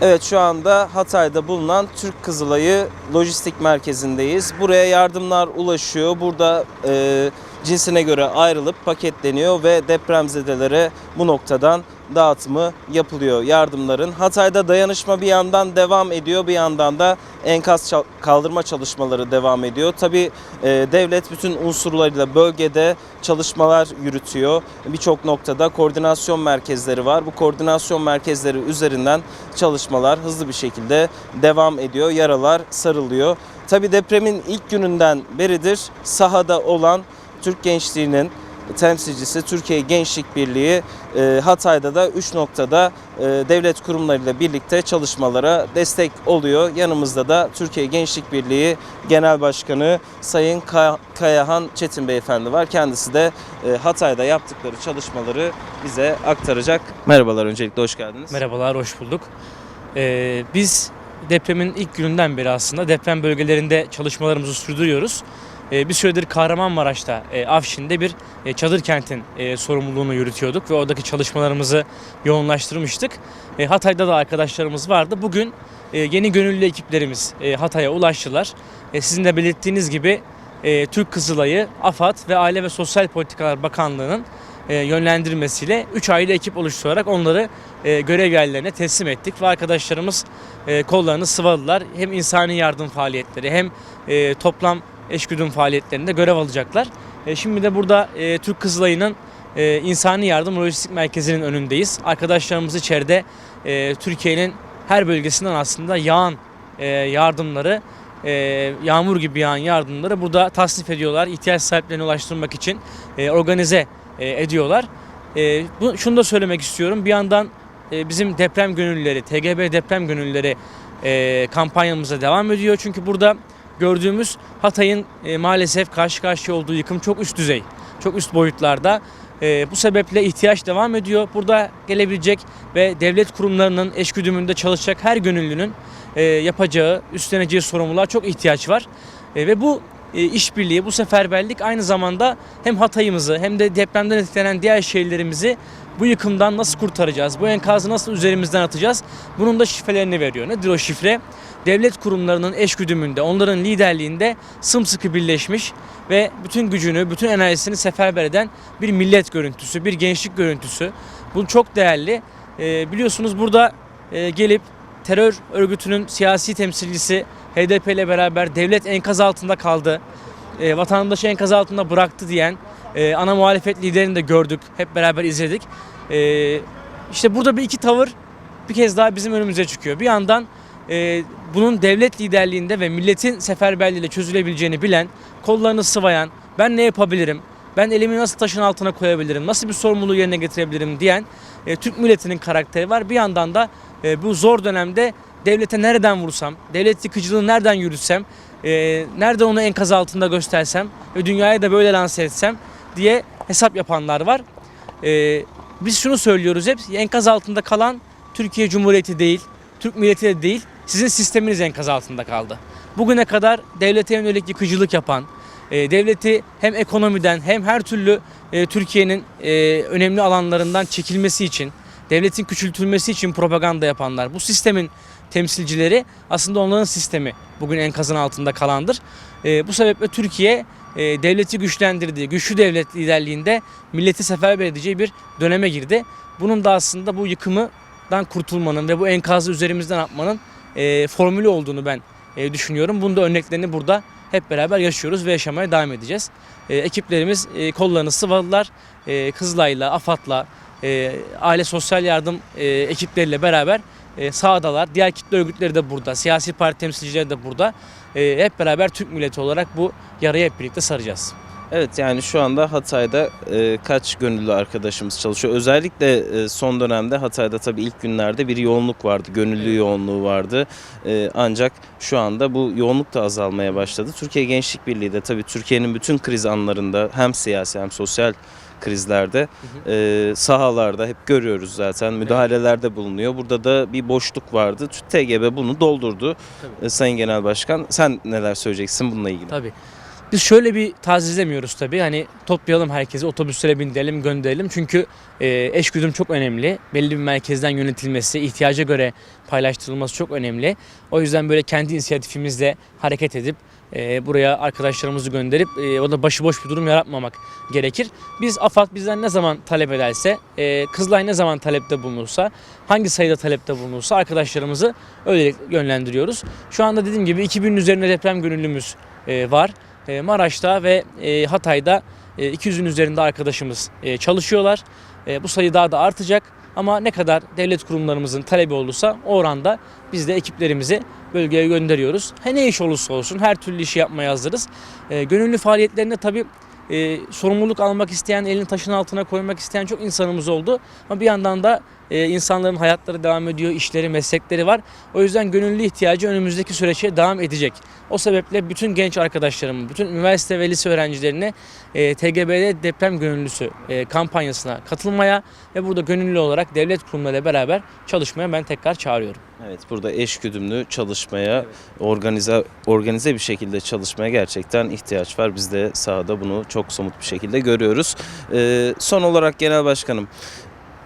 Evet şu anda Hatay'da bulunan Türk Kızılayı Lojistik Merkezi'ndeyiz. Buraya yardımlar ulaşıyor. Burada e, cinsine göre ayrılıp paketleniyor ve depremzedelere bu noktadan dağıtımı yapılıyor yardımların. Hatay'da dayanışma bir yandan devam ediyor bir yandan da enkaz kaldırma çalışmaları devam ediyor. Tabi devlet bütün unsurlarıyla bölgede çalışmalar yürütüyor. Birçok noktada koordinasyon merkezleri var. Bu koordinasyon merkezleri üzerinden çalışmalar hızlı bir şekilde devam ediyor. Yaralar sarılıyor. Tabi depremin ilk gününden beridir sahada olan Türk gençliğinin temsilcisi Türkiye Gençlik Birliği e, Hatay'da da 3 noktada e, devlet kurumlarıyla birlikte çalışmalara destek oluyor. Yanımızda da Türkiye Gençlik Birliği Genel Başkanı Sayın Ka- Kayahan Çetin Beyefendi var. Kendisi de e, Hatay'da yaptıkları çalışmaları bize aktaracak. Merhabalar öncelikle hoş geldiniz. Merhabalar, hoş bulduk. Ee, biz depremin ilk gününden beri aslında deprem bölgelerinde çalışmalarımızı sürdürüyoruz. Ee, bir süredir Kahramanmaraş'ta, e, Afşin'de bir e, çadır kentin e, sorumluluğunu yürütüyorduk ve oradaki çalışmalarımızı yoğunlaştırmıştık. E, Hatay'da da arkadaşlarımız vardı. Bugün e, yeni gönüllü ekiplerimiz e, Hatay'a ulaştılar. E, sizin de belirttiğiniz gibi e, Türk Kızılayı, AFAD ve Aile ve Sosyal Politikalar Bakanlığı'nın e, yönlendirmesiyle 3 aile ekip oluşturarak onları e, görev yerlerine teslim ettik ve arkadaşlarımız e, kollarını sıvadılar. Hem insani yardım faaliyetleri hem e, toplam eşgüdüm faaliyetlerinde görev alacaklar. E, şimdi de burada e, Türk Kızılayı'nın e, insani yardım lojistik merkezinin önündeyiz. Arkadaşlarımız içeride Türkiye'nin her bölgesinden aslında yağan yardımları yağmur gibi yağan yardımları burada tasnif ediyorlar. ihtiyaç sahiplerine ulaştırmak için organize ediyorlar. Şunu da söylemek istiyorum. Bir yandan bizim deprem gönüllüleri, TGB deprem gönüllüleri e, kampanyamıza devam ediyor. Çünkü burada gördüğümüz Hatay'ın e, maalesef karşı karşıya olduğu yıkım çok üst düzey, çok üst boyutlarda. E, bu sebeple ihtiyaç devam ediyor. Burada gelebilecek ve devlet kurumlarının eşgüdümünde çalışacak her gönüllünün e, yapacağı, üstleneceği sorumluluğa çok ihtiyaç var. E, ve bu işbirliği, bu seferberlik aynı zamanda hem Hatay'ımızı hem de depremden etkilenen diğer şehirlerimizi bu yıkımdan nasıl kurtaracağız, bu enkazı nasıl üzerimizden atacağız bunun da şifrelerini veriyor. Nedir o şifre? Devlet kurumlarının eşgüdümünde, onların liderliğinde sımsıkı birleşmiş ve bütün gücünü, bütün enerjisini seferber eden bir millet görüntüsü, bir gençlik görüntüsü. Bu çok değerli. E, biliyorsunuz burada e, gelip terör örgütünün siyasi temsilcisi HDP ile beraber devlet enkaz altında kaldı. E, vatandaşı enkaz altında bıraktı diyen e, ana muhalefet liderini de gördük. Hep beraber izledik. E, işte burada bir iki tavır bir kez daha bizim önümüze çıkıyor. Bir yandan e, bunun devlet liderliğinde ve milletin seferberliğiyle çözülebileceğini bilen, kollarını sıvayan, ben ne yapabilirim, ben elimi nasıl taşın altına koyabilirim, nasıl bir sorumluluğu yerine getirebilirim diyen e, Türk milletinin karakteri var. Bir yandan da e, bu zor dönemde devlete nereden vursam, devlet yıkıcılığı nereden yürütsem, e, nerede onu enkaz altında göstersem ve dünyaya da böyle lanse etsem diye hesap yapanlar var. E, biz şunu söylüyoruz hep, enkaz altında kalan Türkiye Cumhuriyeti değil, Türk milleti de değil, sizin sisteminiz enkaz altında kaldı. Bugüne kadar devlete yönelik yıkıcılık yapan, e, devleti hem ekonomiden hem her türlü e, Türkiye'nin e, önemli alanlarından çekilmesi için, devletin küçültülmesi için propaganda yapanlar, bu sistemin temsilcileri aslında onların sistemi bugün enkazın altında kalandır. E, bu sebeple Türkiye e, devleti güçlendirdiği, güçlü devlet liderliğinde milleti seferber edeceği bir döneme girdi. Bunun da aslında bu yıkımdan kurtulmanın ve bu enkazı üzerimizden atmanın e, formülü olduğunu ben e, düşünüyorum. Bunun da örneklerini burada hep beraber yaşıyoruz ve yaşamaya devam edeceğiz. E, ekiplerimiz e, kollarını sıvadılar. E, Kızılay'la, AFAD'la, e, aile sosyal yardım e, ekipleriyle beraber e, sahadalar. Diğer kitle örgütleri de burada. Siyasi parti temsilcileri de burada. E, hep beraber Türk milleti olarak bu yarayı hep birlikte saracağız. Evet yani şu anda Hatay'da e, kaç gönüllü arkadaşımız çalışıyor. Özellikle e, son dönemde Hatay'da tabii ilk günlerde bir yoğunluk vardı. Gönüllü yoğunluğu vardı. E, ancak şu anda bu yoğunluk da azalmaya başladı. Türkiye Gençlik Birliği de tabii Türkiye'nin bütün kriz anlarında hem siyasi hem sosyal krizlerde e, sahalarda hep görüyoruz zaten müdahalelerde bulunuyor. Burada da bir boşluk vardı. TGB bunu doldurdu. Tabii. E, Sayın Genel Başkan sen neler söyleyeceksin bununla ilgili? Tabii. Biz şöyle bir tazizlemiyoruz tabii. Hani toplayalım herkesi, otobüslere bindirelim, gönderelim. Çünkü e, eşgüdüm çok önemli. Belli bir merkezden yönetilmesi, ihtiyaca göre paylaştırılması çok önemli. O yüzden böyle kendi inisiyatifimizle hareket edip e, buraya arkadaşlarımızı gönderip e, o da başıboş bir durum yaratmamak gerekir. Biz AFAD bizden ne zaman talep ederse, e, Kızılay ne zaman talepte bulunursa, hangi sayıda talepte bulunursa arkadaşlarımızı öyle yönlendiriyoruz. Şu anda dediğim gibi 2000'in üzerinde deprem gönüllümüz e, var. E, Maraş'ta ve Hatay'da e, 200'ün üzerinde arkadaşımız çalışıyorlar. Bu sayı daha da artacak. Ama ne kadar devlet kurumlarımızın talebi olursa o oranda biz de ekiplerimizi bölgeye gönderiyoruz. He ne iş olursa olsun her türlü işi yapmaya hazırız. E, gönüllü faaliyetlerinde tabii e, sorumluluk almak isteyen, elini taşın altına koymak isteyen çok insanımız oldu. Ama bir yandan da e, insanların hayatları devam ediyor, işleri, meslekleri var. O yüzden gönüllü ihtiyacı önümüzdeki süreçte devam edecek. O sebeple bütün genç arkadaşlarımı, bütün üniversite ve lise öğrencilerini e, TGB'de deprem gönüllüsü e, kampanyasına katılmaya ve burada gönüllü olarak devlet kurumlarıyla beraber çalışmaya ben tekrar çağırıyorum. Evet burada eşgüdümlü çalışmaya, organize organize bir şekilde çalışmaya gerçekten ihtiyaç var. Biz de sahada bunu çok somut bir şekilde görüyoruz. Ee, son olarak Genel Başkanım,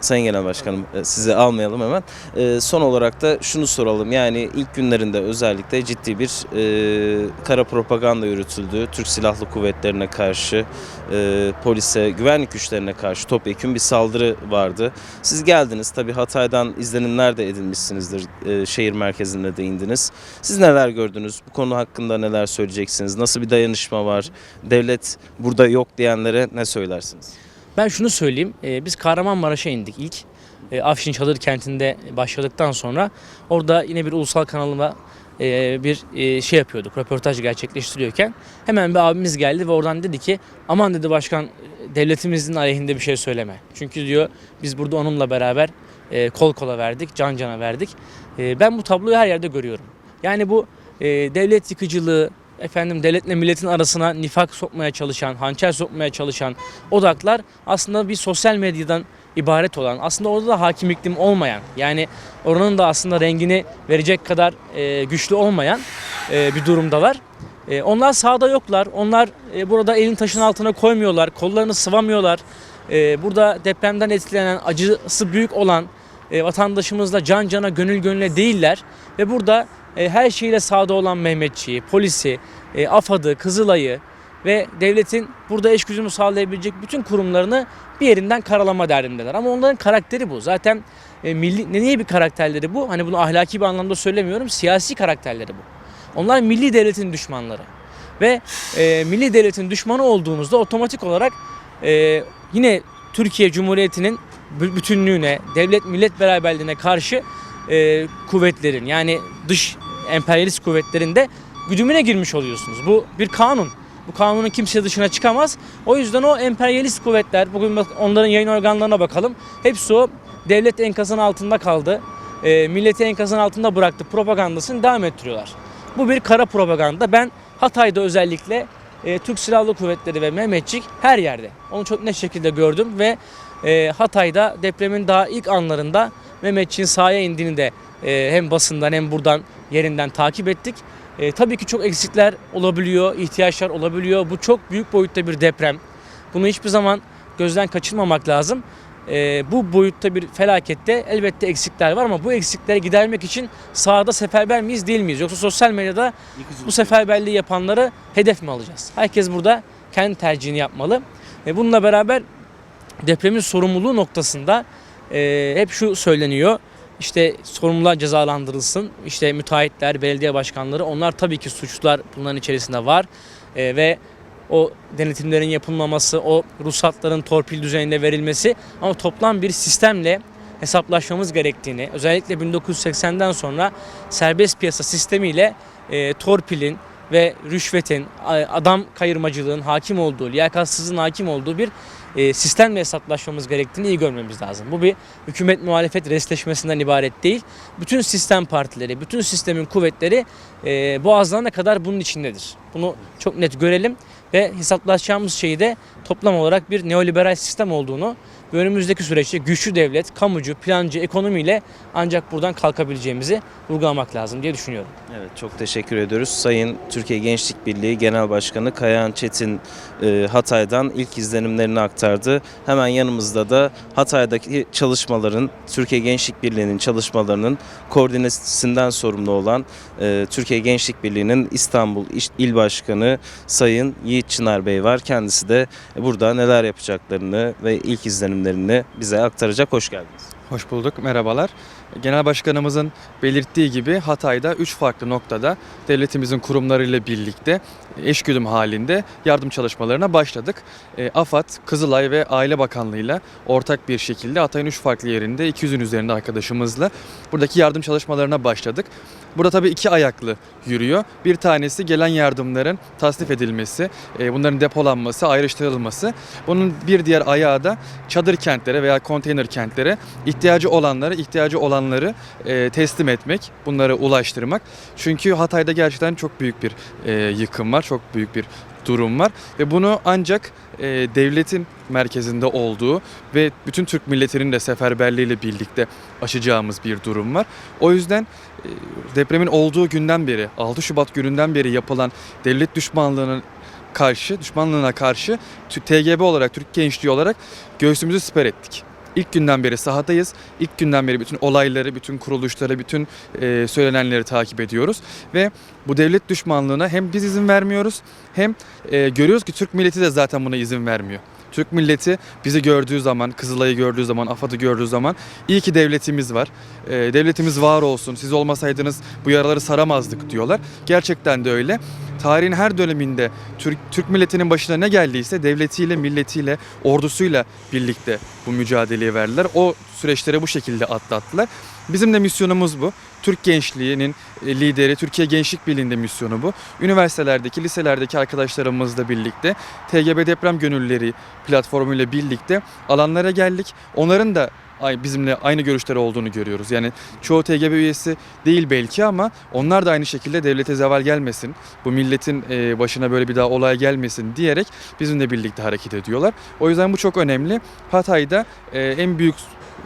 Sayın Genel Başkanım e, sizi almayalım hemen. Ee, son olarak da şunu soralım. Yani ilk günlerinde özellikle ciddi bir e, kara propaganda yürütüldü. Türk Silahlı Kuvvetlerine karşı, e, polise, güvenlik güçlerine karşı topyekun bir saldırı vardı. Siz geldiniz tabii Hatay'dan izlenimler de edinmişsinizdir. E, şehir merkezinde de indiniz. Siz neler gördünüz? Bu konu hakkında neler söyleyeceksiniz? Nasıl bir dayanışma var? Devlet burada yok diyenlere ne söylersiniz? Ben şunu söyleyeyim. e, biz Kahramanmaraş'a indik ilk. E, Afşin Çadır kentinde başladıktan sonra orada yine bir ulusal kanalıma e, bir e, şey yapıyorduk. Röportaj gerçekleştiriyorken hemen bir abimiz geldi ve oradan dedi ki aman dedi başkan devletimizin aleyhinde bir şey söyleme. Çünkü diyor biz burada onunla beraber e, kol kola verdik, can cana verdik. E, ben bu tabloyu her yerde görüyorum. Yani bu e, devlet yıkıcılığı, efendim devletle milletin arasına nifak sokmaya çalışan, hançer sokmaya çalışan odaklar aslında bir sosyal medyadan ibaret olan, aslında orada da hakim iklim olmayan, yani oranın da aslında rengini verecek kadar e, güçlü olmayan e, bir durumdalar. E, onlar sahada yoklar. Onlar e, burada elin taşın altına koymuyorlar, kollarını sıvamıyorlar. E, burada depremden etkilenen, acısı büyük olan e, vatandaşımızla can cana, gönül gönüle değiller ve burada e, her şeyle sahada olan Mehmetçiği, polisi, e, AFAD'ı, Kızılay'ı ve devletin burada eş gücünü sağlayabilecek bütün kurumlarını bir yerinden karalama derdindeler. Ama onların karakteri bu. Zaten e, milli, ne- niye bir karakterleri bu? Hani bunu ahlaki bir anlamda söylemiyorum. Siyasi karakterleri bu. Onlar milli devletin düşmanları. Ve e, milli devletin düşmanı olduğunuzda otomatik olarak e, yine Türkiye Cumhuriyeti'nin bü- bütünlüğüne, devlet millet beraberliğine karşı e, kuvvetlerin yani dış emperyalist kuvvetlerin de güdümüne girmiş oluyorsunuz. Bu bir kanun. Bu kanunun kimse dışına çıkamaz. O yüzden o emperyalist kuvvetler, bugün bak onların yayın organlarına bakalım. Hepsi o devlet enkazının altında kaldı. E, milleti enkazın altında bıraktı propagandasını devam ettiriyorlar. Bu bir kara propaganda. Ben Hatay'da özellikle e, Türk Silahlı Kuvvetleri ve Mehmetçik her yerde. Onu çok net şekilde gördüm ve e, Hatay'da depremin daha ilk anlarında Mehmetçik'in sahaya indiğini de e, hem basından hem buradan yerinden takip ettik. E, tabii ki çok eksikler olabiliyor, ihtiyaçlar olabiliyor. Bu çok büyük boyutta bir deprem. Bunu hiçbir zaman gözden kaçırmamak lazım. E, bu boyutta bir felakette elbette eksikler var ama bu eksikleri gidermek için sahada seferber miyiz değil miyiz? Yoksa sosyal medyada bu seferberliği yapanları hedef mi alacağız? Herkes burada kendi tercihini yapmalı. Ve bununla beraber depremin sorumluluğu noktasında e, hep şu söyleniyor. İşte sorumlular cezalandırılsın. İşte müteahhitler, belediye başkanları onlar tabii ki suçlular bunların içerisinde var. E, ve o denetimlerin yapılmaması, o ruhsatların torpil düzeninde verilmesi ama toplam bir sistemle hesaplaşmamız gerektiğini, özellikle 1980'den sonra serbest piyasa sistemiyle e, torpilin ve rüşvetin, adam kayırmacılığın hakim olduğu, liyakatsızlığın hakim olduğu bir e, sistemle hesaplaşmamız gerektiğini iyi görmemiz lazım. Bu bir hükümet muhalefet resleşmesinden ibaret değil. Bütün sistem partileri, bütün sistemin kuvvetleri e, boğazlarına kadar bunun içindedir. Bunu çok net görelim ve hesaplaşacağımız şeyi de toplam olarak bir neoliberal sistem olduğunu Ve önümüzdeki süreçte güçlü devlet, kamucu, plancı, ekonomiyle ancak buradan kalkabileceğimizi vurgulamak lazım diye düşünüyorum. Evet çok teşekkür ediyoruz. Sayın Türkiye Gençlik Birliği Genel Başkanı Kayahan Çetin e, Hatay'dan ilk izlenimlerini aktardı. Hemen yanımızda da Hatay'daki çalışmaların, Türkiye Gençlik Birliği'nin çalışmalarının koordinesinden sorumlu olan e, Türkiye Gençlik Birliği'nin İstanbul İl Başkanı Sayın Yiğit Çınar Bey var. Kendisi de burada neler yapacaklarını ve ilk izlenimlerini bize aktaracak. Hoş geldiniz. Hoş bulduk, merhabalar. Genel Başkanımızın belirttiği gibi Hatay'da 3 farklı noktada devletimizin kurumlarıyla birlikte eşgüdüm halinde yardım çalışmalarına başladık. E, AFAD, Kızılay ve Aile Bakanlığı'yla ortak bir şekilde Hatay'ın 3 farklı yerinde 200'ün üzerinde arkadaşımızla buradaki yardım çalışmalarına başladık. Burada tabii iki ayaklı yürüyor. Bir tanesi gelen yardımların tasnif edilmesi, e, bunların depolanması, ayrıştırılması. Bunun bir diğer ayağı da çadır kentlere veya konteyner kentlere ihtiyacı olanları, ihtiyacı olanları e, teslim etmek, bunları ulaştırmak. Çünkü Hatay'da gerçekten çok büyük bir e, yıkım var, çok büyük bir durum var ve bunu ancak e, devletin merkezinde olduğu ve bütün Türk milletinin de seferberliğiyle birlikte aşacağımız bir durum var. O yüzden e, depremin olduğu günden beri, 6 Şubat gününden beri yapılan devlet düşmanlığının karşı, düşmanlığına karşı TGB olarak, Türk Gençliği olarak göğsümüzü siper ettik. İlk günden beri sahadayız. İlk günden beri bütün olayları, bütün kuruluşları, bütün e, söylenenleri takip ediyoruz. Ve bu devlet düşmanlığına hem biz izin vermiyoruz hem e, görüyoruz ki Türk milleti de zaten buna izin vermiyor. Türk milleti bizi gördüğü zaman, Kızılay'ı gördüğü zaman, AFAD'ı gördüğü zaman iyi ki devletimiz var. E, devletimiz var olsun, siz olmasaydınız bu yaraları saramazdık diyorlar. Gerçekten de öyle. Tarihin her döneminde Türk, Türk milletinin başına ne geldiyse devletiyle, milletiyle, ordusuyla birlikte bu mücadeleyi verdiler. O süreçleri bu şekilde atlattılar. Bizim de misyonumuz bu. Türk gençliğinin e, lideri, Türkiye Gençlik Birliği'nde misyonu bu. Üniversitelerdeki, liselerdeki arkadaşlarımızla birlikte TGB Deprem Gönüllüleri platformuyla birlikte alanlara geldik. Onların da bizimle aynı görüşleri olduğunu görüyoruz. Yani çoğu TGB üyesi değil belki ama onlar da aynı şekilde devlete zeval gelmesin, bu milletin e, başına böyle bir daha olay gelmesin diyerek bizimle birlikte hareket ediyorlar. O yüzden bu çok önemli. Hatay'da e, en büyük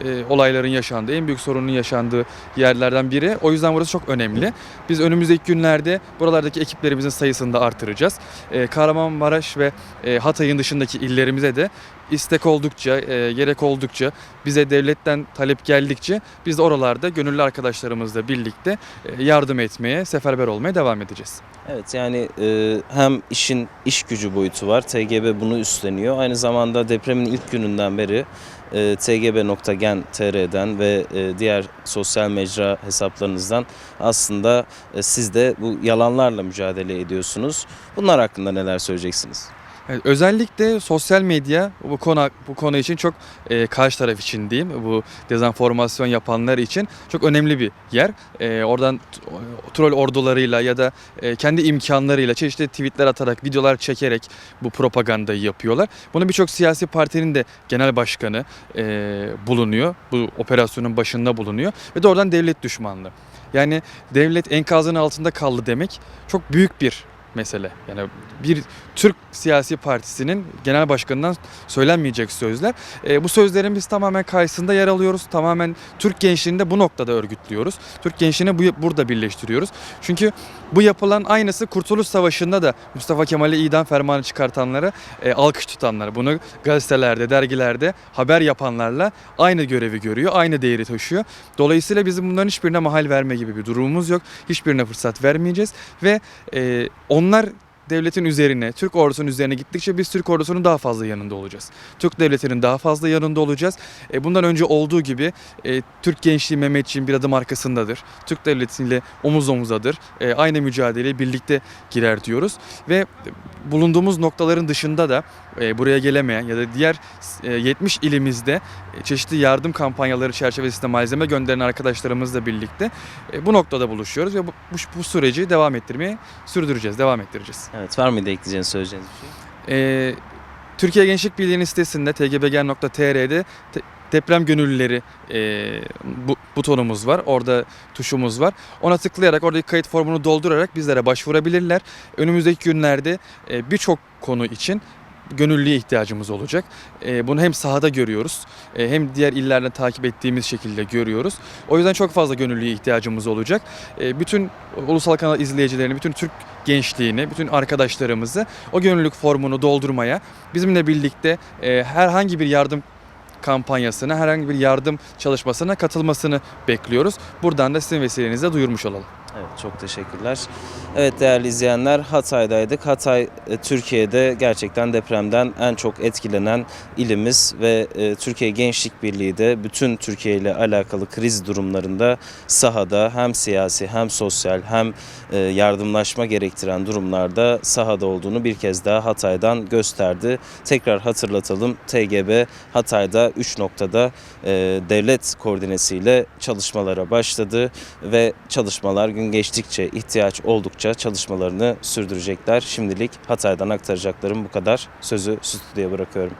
e, olayların yaşandığı, en büyük sorunun yaşandığı yerlerden biri. O yüzden burası çok önemli. Biz önümüzdeki günlerde buralardaki ekiplerimizin sayısını da artıracağız. E, Kahramanmaraş ve e, Hatay'ın dışındaki illerimize de istek oldukça, e, gerek oldukça, bize devletten talep geldikçe biz de oralarda gönüllü arkadaşlarımızla birlikte e, yardım etmeye, seferber olmaya devam edeceğiz. Evet yani e, hem işin iş gücü boyutu var. TGB bunu üstleniyor. Aynı zamanda depremin ilk gününden beri e, tgb.gen.tr'den ve e, diğer sosyal mecra hesaplarınızdan aslında e, siz de bu yalanlarla mücadele ediyorsunuz. Bunlar hakkında neler söyleyeceksiniz? Özellikle sosyal medya bu konu bu konu için çok e, karşı taraf için diyeyim. Bu dezenformasyon yapanlar için çok önemli bir yer. E, oradan troll ordularıyla ya da e, kendi imkanlarıyla çeşitli tweetler atarak, videolar çekerek bu propagandayı yapıyorlar. Bunu birçok siyasi partinin de genel başkanı e, bulunuyor. Bu operasyonun başında bulunuyor ve doğrudan devlet düşmanlığı. Yani devlet enkazın altında kaldı demek çok büyük bir mesele. Yani bir Türk siyasi partisinin genel başkanından söylenmeyecek sözler. E, bu sözlerin biz tamamen karşısında yer alıyoruz. Tamamen Türk gençliğini de bu noktada örgütlüyoruz. Türk gençliğini bu, burada birleştiriyoruz. Çünkü bu yapılan aynısı Kurtuluş Savaşı'nda da Mustafa Kemal'e idam fermanı çıkartanlara e, alkış tutanlara, bunu gazetelerde, dergilerde haber yapanlarla aynı görevi görüyor, aynı değeri taşıyor. Dolayısıyla bizim bunların hiçbirine mahal verme gibi bir durumumuz yok. Hiçbirine fırsat vermeyeceğiz ve e, onlar devletin üzerine, Türk ordusunun üzerine gittikçe biz Türk ordusunun daha fazla yanında olacağız. Türk devletinin daha fazla yanında olacağız. E, bundan önce olduğu gibi e, Türk gençliği Mehmetçiğin bir adım arkasındadır. Türk devletiyle omuz omuzadır. E, aynı mücadeleye birlikte girer diyoruz. Ve bulunduğumuz noktaların dışında da buraya gelemeyen ya da diğer e, 70 ilimizde e, çeşitli yardım kampanyaları çerçevesinde malzeme gönderen arkadaşlarımızla birlikte e, bu noktada buluşuyoruz ve bu, bu, bu süreci devam ettirmeye sürdüreceğiz, devam ettireceğiz. Evet var mıydı ekleyeceğiniz söyleyeceğiniz bir şey? Ee, Türkiye Gençlik Birliği'nin sitesinde tgbgen.tr'de te- deprem gönüllüleri e, bu, butonumuz var. Orada tuşumuz var. Ona tıklayarak oradaki kayıt formunu doldurarak bizlere başvurabilirler. Önümüzdeki günlerde e, birçok konu için gönüllüye ihtiyacımız olacak. E, bunu hem sahada görüyoruz e, hem diğer illerden takip ettiğimiz şekilde görüyoruz. O yüzden çok fazla gönüllüye ihtiyacımız olacak. E, bütün ulusal kanal izleyicilerini, bütün Türk gençliğini, bütün arkadaşlarımızı o gönüllülük formunu doldurmaya, bizimle birlikte e, herhangi bir yardım kampanyasına, herhangi bir yardım çalışmasına katılmasını bekliyoruz. Buradan da sizin vesilenizle duyurmuş olalım. Evet çok teşekkürler. Evet değerli izleyenler Hatay'daydık. Hatay e, Türkiye'de gerçekten depremden en çok etkilenen ilimiz ve e, Türkiye Gençlik Birliği de bütün Türkiye ile alakalı kriz durumlarında sahada hem siyasi hem sosyal hem e, yardımlaşma gerektiren durumlarda sahada olduğunu bir kez daha Hatay'dan gösterdi. Tekrar hatırlatalım TGB Hatay'da 3 noktada devlet koordinesiyle çalışmalara başladı ve çalışmalar gün geçtikçe ihtiyaç oldukça çalışmalarını sürdürecekler. Şimdilik Hatay'dan aktaracaklarım bu kadar. Sözü stüdyoya bırakıyorum.